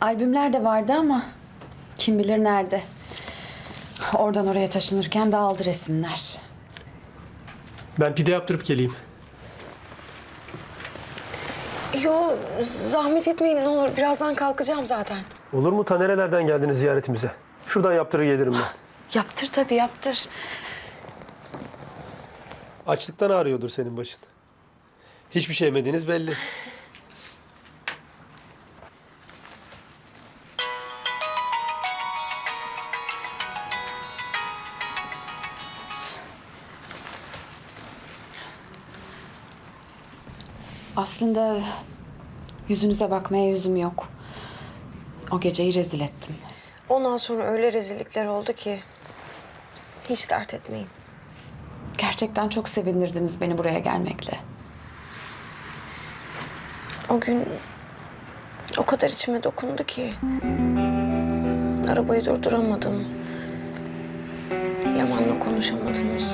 Albümler de vardı ama kim bilir nerede. Oradan oraya taşınırken dağıldı resimler. Ben pide yaptırıp geleyim. Yo zahmet etmeyin ne olur. Birazdan kalkacağım zaten. Olur mu? Ta nerelerden geldiniz ziyaretimize? Şuradan yaptırır gelirim ben. Yaptır tabii yaptır. Açlıktan ağrıyordur senin başın. Hiçbir şey yemediğiniz belli. Aslında yüzünüze bakmaya yüzüm yok. O geceyi rezil ettim. Ondan sonra öyle rezillikler oldu ki hiç dert etmeyin. Gerçekten çok sevindirdiniz beni buraya gelmekle. O gün o kadar içime dokundu ki arabayı durduramadım. Yaman'la konuşamadınız.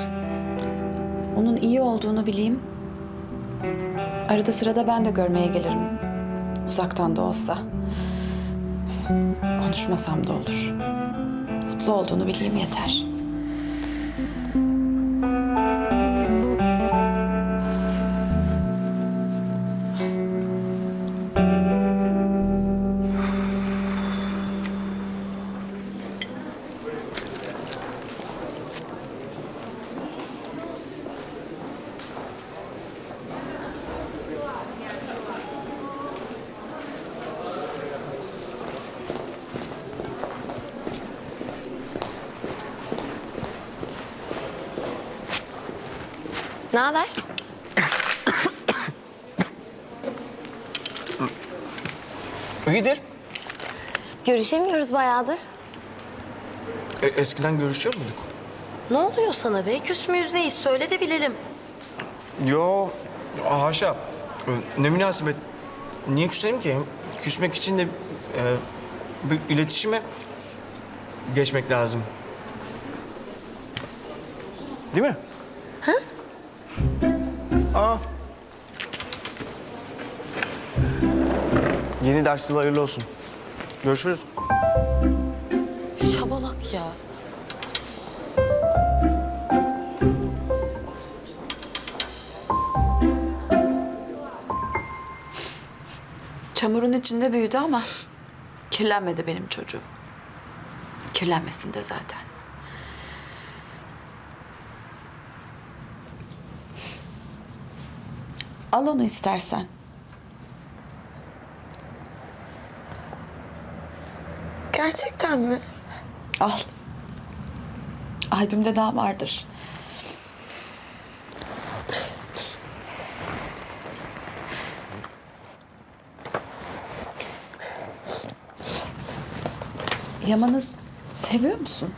Onun iyi olduğunu bileyim. Arada sırada ben de görmeye gelirim. Uzaktan da olsa. Konuşmasam da olur. Mutlu olduğunu bileyim yeter. Ne haber? İyidir. Görüşemiyoruz bayağıdır. E, eskiden görüşüyor muyduk? Ne oluyor sana be? Küs müyüz neyiz? Söyle de bilelim. Yo, haşa. E, Ne münasebet. Niye küselim ki? Küsmek için de e, bir iletişime geçmek lazım. Değil mi? Yeni ders yılı hayırlı olsun. Görüşürüz. Şabalak ya. Çamurun içinde büyüdü ama kirlenmedi benim çocuğum. Kirlenmesin de zaten. Al onu istersen. Gerçekten mi? Al. Albümde daha vardır. Yaman'ı seviyor musun?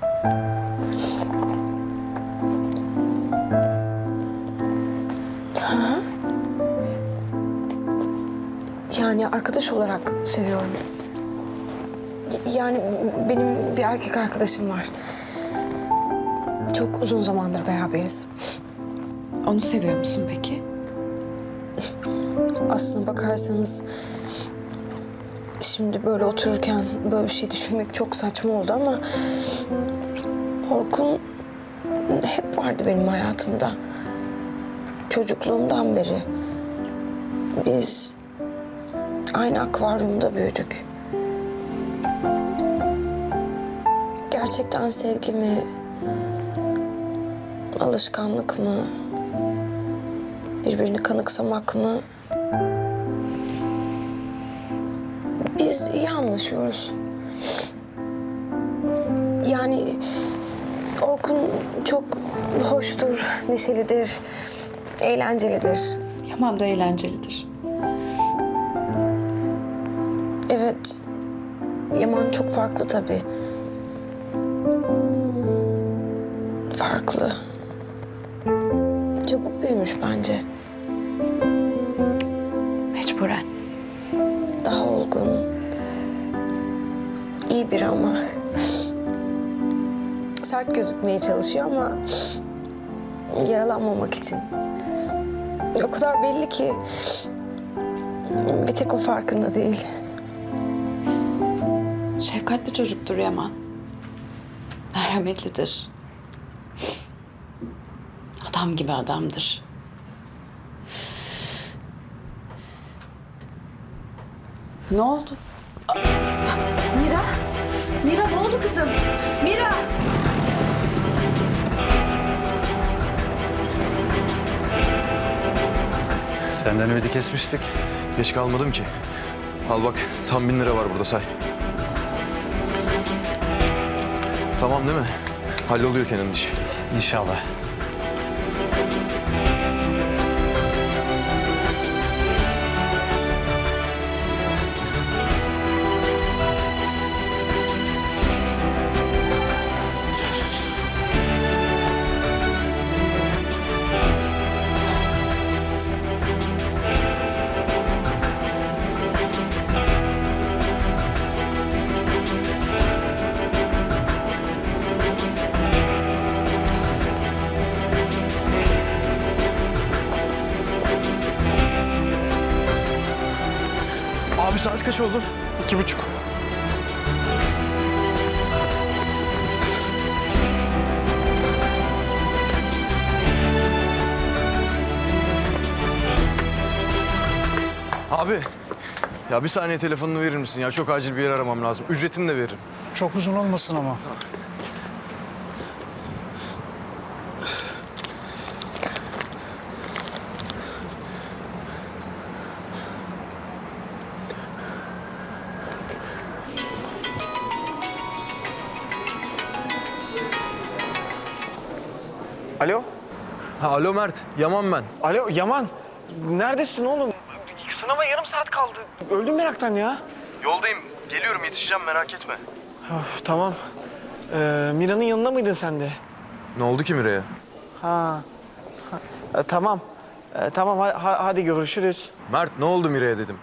Yani arkadaş olarak seviyorum. Yani benim bir erkek arkadaşım var. Çok uzun zamandır beraberiz. Onu seviyor musun peki? Aslına bakarsanız şimdi böyle otururken böyle bir şey düşünmek çok saçma oldu ama Orkun hep vardı benim hayatımda. Çocukluğumdan beri. Biz aynı akvaryumda büyüdük. Gerçekten sevgi mi? Alışkanlık mı? Birbirini kanıksamak mı? Biz iyi anlaşıyoruz. Yani Orkun çok hoştur, neşelidir, eğlencelidir. Yaman da eğlencelidir. Evet, Yaman çok farklı tabii. Farklı. Çabuk büyümüş bence. Mecburen. Daha olgun. İyi biri ama. Sert gözükmeye çalışıyor ama yaralanmamak için. O kadar belli ki bir tek o farkında değil. Şefkatli çocuktur Yaman. Merhametlidir. Adam gibi adamdır. Ne oldu? Mira? Mira ne oldu kızım? Mira! Senden ümidi kesmiştik. Geç kalmadım ki. Al bak tam bin lira var burada say. Tamam değil mi? Halloluyor Kenan'ın işi. İnşallah. Abi saat kaç oldu? İki buçuk. Abi, ya bir saniye telefonunu verir misin ya? Çok acil bir yer aramam lazım. Ücretini de veririm. Çok uzun olmasın ama. Alo? Ha, alo Mert, Yaman ben. Alo Yaman. Neredesin oğlum? Sınava yarım saat kaldı. Öldüm meraktan ya. Yoldayım, geliyorum yetişeceğim merak etme. Of, tamam. Ee, Mira'nın yanında mıydın sen de? Ne oldu ki Miray'a? Ha. ha, e, tamam. E, tamam ha- ha- hadi görüşürüz. Mert ne oldu Miray'a dedim.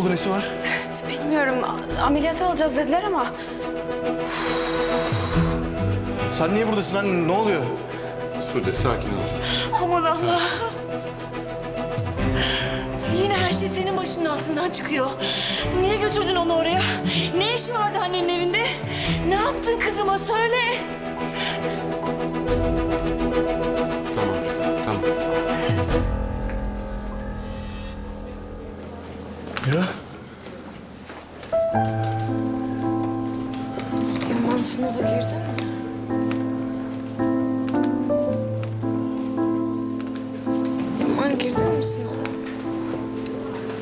Oldu nesi var? Bilmiyorum ameliyata alacağız dediler ama Sen niye buradasın anne? Ne oluyor? Sude sakin ol. Aman Allah. Yine her şey senin başının altından çıkıyor. Niye götürdün onu oraya? Ne işi vardı annenin evinde? Ne yaptın kızıma söyle. Girdin mi sınava?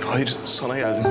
Hayır, sana geldim.